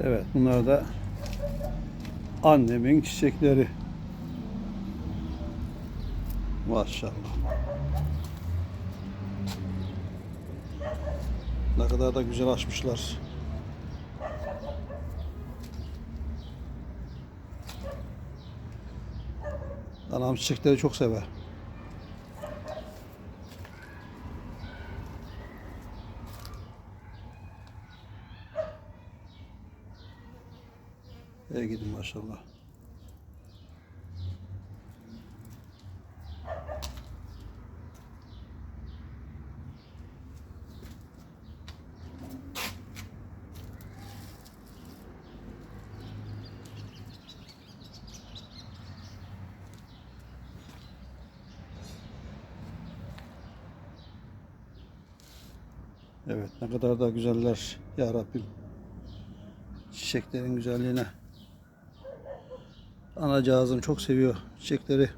Evet bunlar da annemin çiçekleri. Maşallah. Ne kadar da güzel açmışlar. Anam çiçekleri çok sever. İyi gidin maşallah. Evet ne kadar da güzeller ya Rabbim. Çiçeklerin güzelliğine. Anacığızım çok seviyor çiçekleri.